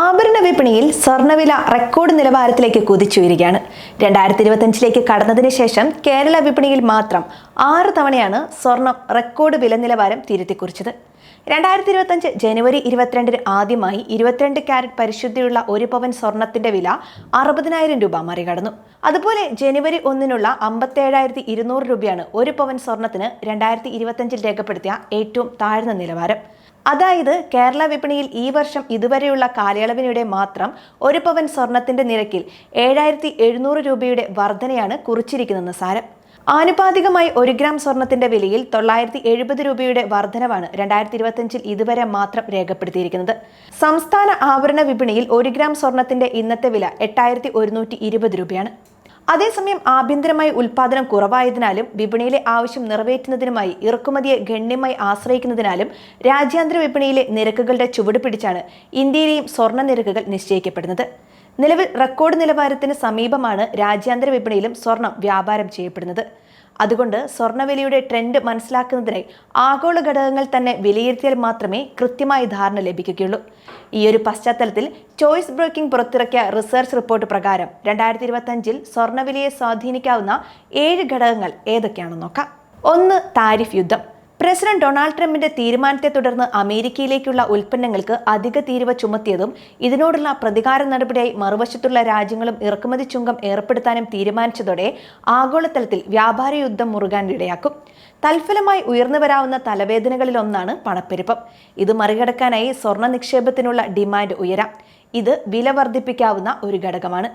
ആഭരണ വിപണിയിൽ സ്വർണവില റെക്കോർഡ് നിലവാരത്തിലേക്ക് കുതിച്ചുയരുകയാണ്. രണ്ടായിരത്തി ഇരുപത്തഞ്ചിലേക്ക് കടന്നതിന് ശേഷം കേരള വിപണിയിൽ മാത്രം ആറ് തവണയാണ് സ്വർണം റെക്കോർഡ് വില നിലവാരം തിരുത്തിക്കുറിച്ചത്. രണ്ടായിരത്തി ഇരുപത്തഞ്ച് ജനുവരി ഇരുപത്തിരണ്ടിന് ആദ്യമായി ഇരുപത്തിരണ്ട് ക്യാരറ്റ് പരിശുദ്ധിയുള്ള ഒരു പവൻ സ്വർണത്തിന്റെ വില അറുപതിനായിരം രൂപ മറികടന്നു. അതുപോലെ ജനുവരി ഒന്നിനുള്ള അമ്പത്തേഴായിരത്തി ഇരുന്നൂറ് രൂപയാണ് ഒരു പവൻ സ്വർണത്തിന് രണ്ടായിരത്തി ഇരുപത്തഞ്ചിൽ രേഖപ്പെടുത്തിയ ഏറ്റവും താഴ്ന്ന നിലവാരം. അതായത് കേരള വിപണിയിൽ ഈ വർഷം ഇതുവരെയുള്ള കാലയളവിനിടെ മാത്രം ഒരു പവൻ സ്വർണത്തിന്റെ നിരക്കിൽ ഏഴായിരത്തി എഴുന്നൂറ് രൂപയുടെ വർധനയാണ് കുറിച്ചിരിക്കുന്നതെന്ന് സാരം. ആനുപാതികമായി ഒരു ഗ്രാം സ്വർണത്തിന്റെ വിലയിൽ തൊള്ളായിരത്തി എഴുപത് രൂപയുടെ വർധനവാണ് രണ്ടായിരത്തി ഇരുപത്തിയഞ്ചിൽ ഇതുവരെ മാത്രം രേഖപ്പെടുത്തിയിരിക്കുന്നത്. സംസ്ഥാന ആഭരണ വിപണിയിൽ ഒരു ഗ്രാം സ്വർണത്തിന്റെ ഇന്നത്തെ വില എട്ടായിരത്തി ഒരുന്നൂറ്റി ഇരുപത് രൂപയാണ്. അതേസമയം ആഭ്യന്തരമായി ഉൽപാദനം കുറവായതിനാലും വിപണിയിലെ ആവശ്യം നിറവേറ്റുന്നതിനുമായി ഇറക്കുമതിയെ ഗണ്യമായി ആശ്രയിക്കുന്നതിനാലും രാജ്യാന്തര വിപണിയിലെ നിരക്കുകളുടെ ചുവട് പിടിച്ചാണ് ഇന്ത്യയിലെയും സ്വർണ നിരക്കുകൾ നിശ്ചയിക്കപ്പെടുന്നത്. നിലവിൽ റെക്കോർഡ് നിലവാരത്തിന് സമീപമാണ് രാജ്യാന്തര വിപണിയിലും സ്വർണം വ്യാപാരം ചെയ്യപ്പെടുന്നത്. അതുകൊണ്ട് സ്വർണവിലയുടെ ട്രെൻഡ് മനസ്സിലാക്കുന്നതിനായി ആഗോള ഘടകങ്ങൾ തന്നെ വിലയിരുത്തിയാൽ മാത്രമേ കൃത്യമായ ധാരണ ലഭിക്കുകയുള്ളൂ. ഈ ഒരു പശ്ചാത്തലത്തിൽ ചോയ്സ് ബ്രോക്കിംഗ് പുറത്തിറക്കിയ റിസർച്ച് റിപ്പോർട്ട് പ്രകാരം രണ്ടായിരത്തി ഇരുപത്തഞ്ചിൽ സ്വർണവിലയെ സ്വാധീനിക്കാവുന്ന ഏഴ് ഘടകങ്ങൾ ഏതൊക്കെയാണെന്ന് നോക്കാം. ഒന്ന് താരിഫ് യുദ്ധം. പ്രസിഡന്റ് ഡൊണാൾഡ് ട്രംപിന്റെ തീരുമാനത്തെ തുടർന്ന് അമേരിക്കയിലേക്കുള്ള ഉൽപ്പന്നങ്ങൾക്ക് അധിക തീരുവ ചുമത്തിയതും ഇതിനോടുള്ള പ്രതികാര നടപടിയായി മറുവശത്തുള്ള രാജ്യങ്ങളും ഇറക്കുമതി ചുങ്കം ഏർപ്പെടുത്താനും തീരുമാനിച്ചതോടെ ആഗോളതലത്തിൽ വ്യാപാര യുദ്ധം മുറുകാൻ ഇടയാക്കും. തൽഫലമായി ഉയർന്നു വരാവുന്ന തലവേദനകളിലൊന്നാണ് പണപ്പെരുപ്പം. ഇത് മറികടക്കാനായി സ്വർണ നിക്ഷേപത്തിനുള്ള ഡിമാൻഡ് ഉയരാം. ഇത് വില വർദ്ധിപ്പിക്കാവുന്ന ഒരു ഘടകമാണ്.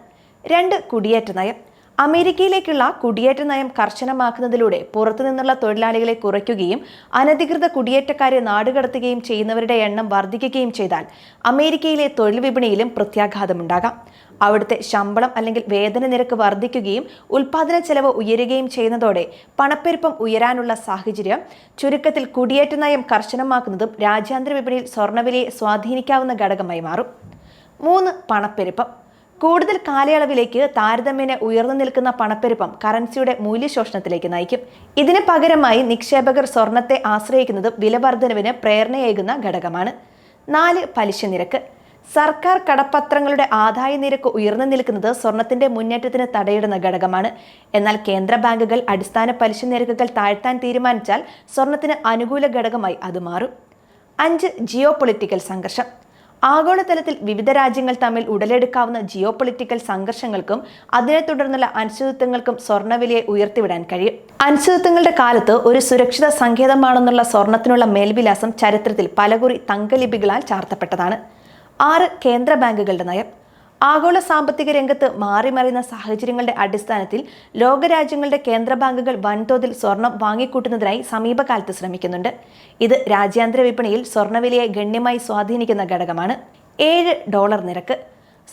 രണ്ട് കുടിയേറ്റ നയം. അമേരിക്കയിലേക്കുള്ള കുടിയേറ്റ നയം കർശനമാക്കുന്നതിലൂടെ പുറത്തുനിന്നുള്ള തൊഴിലാളികളെ കുറയ്ക്കുകയും അനധികൃത കുടിയേറ്റക്കാരെ നാടുകടത്തുകയും ചെയ്യുന്നവരുടെ എണ്ണം വർദ്ധിക്കുകയും ചെയ്താൽ അമേരിക്കയിലെ തൊഴിൽ വിപണിയിലും പ്രത്യാഘാതമുണ്ടാകാം അവിടുത്തെ ശമ്പളം അല്ലെങ്കിൽ വേതന നിരക്ക് വർദ്ധിക്കുകയും ഉൽപാദന ചെലവ് ഉയരുകയും ചെയ്യുന്നതോടെ പണപ്പെരുപ്പം ഉയരാനുള്ള സാഹചര്യം ചുരുക്കത്തിൽ കുടിയേറ്റ നയം കർശനമാക്കുന്നതും രാജ്യാന്തര വിപണിയിൽ സ്വർണവിലയെ സ്വാധീനിക്കാവുന്ന ഘടകമായി മാറും. മൂന്ന് പണപ്പെരുപ്പം. കൂടുതൽ കാലയളവിലേക്ക് താരതമ്യേന ഉയർന്നു നിൽക്കുന്ന പണപ്പെരുപ്പം കറൻസിയുടെ മൂല്യശോഷണത്തിലേക്ക് നയിക്കും. ഇതിന് പകരമായി നിക്ഷേപകർ സ്വർണത്തെ ആശ്രയിക്കുന്നത് വിലവർദ്ധനവിന് പ്രേരണയേകുന്ന ഘടകമാണ്. നാല് പലിശ നിരക്ക്. സർക്കാർ കടപ്പത്രങ്ങളുടെ ആദായ നിരക്ക് ഉയർന്നു നിൽക്കുന്നത് സ്വർണത്തിന്റെ മുന്നേറ്റത്തിന് തടയിടുന്ന ഘടകമാണ്. എന്നാൽ കേന്ദ്ര ബാങ്കുകൾ അടിസ്ഥാന പലിശ നിരക്കുകൾ താഴ്ത്താൻ തീരുമാനിച്ചാൽ സ്വർണത്തിന് അനുകൂല ഘടകമായി അത് മാറും. അഞ്ച് ജിയോ പൊളിറ്റിക്കൽ സംഘർഷം. ആഗോളതലത്തിൽ വിവിധ രാജ്യങ്ങൾ തമ്മിൽ ഉടലെടുക്കാവുന്ന ജിയോ പൊളിറ്റിക്കൽ സംഘർഷങ്ങൾക്കും അതിനെ തുടർന്നുള്ള അനിശ്ചിതത്വങ്ങൾക്കും സ്വർണവിലയെ ഉയർത്തിവിടാൻ കഴിയും. അനിശ്ചിതത്വങ്ങളുടെ കാലത്ത് ഒരു സുരക്ഷിത സങ്കേതമാണെന്നുള്ള സ്വർണത്തിനുള്ള മേൽവിലാസം ചരിത്രത്തിൽ പലകുറി തങ്കലിപികളാൽ ചാർത്തപ്പെട്ടതാണ്. ആറ് കേന്ദ്ര ബാങ്കുകളുടെ നയം. ആഗോള സാമ്പത്തിക രംഗത്ത് മാറിമറിയുന്ന സാഹചര്യങ്ങളുടെ അടിസ്ഥാനത്തിൽ ലോകരാജ്യങ്ങളുടെ കേന്ദ്ര ബാങ്കുകൾ വൻതോതിൽ സ്വർണം വാങ്ങിക്കൂട്ടുന്നതിനായി സമീപകാലത്ത് ശ്രമിക്കുന്നുണ്ട്. ഇത് രാജ്യാന്തര വിപണിയിൽ സ്വർണവിലയെ ഗണ്യമായി സ്വാധീനിക്കുന്ന ഘടകമാണ്. ഏഴ് ഡോളർ നിരക്ക്.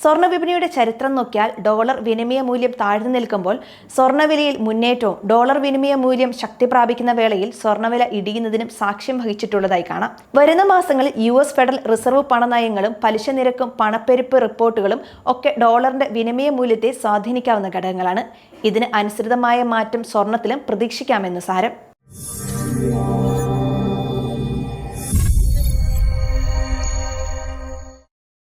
സ്വർണ വിപണിയുടെ ചരിത്രം നോക്കിയാൽ ഡോളർ വിനിമയ മൂല്യം താഴ്ന്നു നിൽക്കുമ്പോൾ സ്വർണവിലയിൽ മുന്നേറ്റവും ഡോളർ വിനിമയ മൂല്യം ശക്തി പ്രാപിക്കുന്ന വേളയിൽ സ്വർണവില ഇടിയുന്നതിനും സാക്ഷ്യം വഹിച്ചിട്ടുള്ളതായി കാണാം. വരുന്ന മാസങ്ങളിൽ യു എസ് ഫെഡറൽ റിസർവ് പണനയങ്ങളും പലിശ നിരക്കും പണപ്പെരുപ്പ് റിപ്പോർട്ടുകളും ഒക്കെ ഡോളറിന്റെ വിനിമയ മൂല്യത്തെ സ്വാധീനിക്കാവുന്ന ഘടകങ്ങളാണ്. ഇതിന് അനുസൃതമായ മാറ്റം സ്വർണത്തിലും പ്രതീക്ഷിക്കാമെന്ന് സാരം.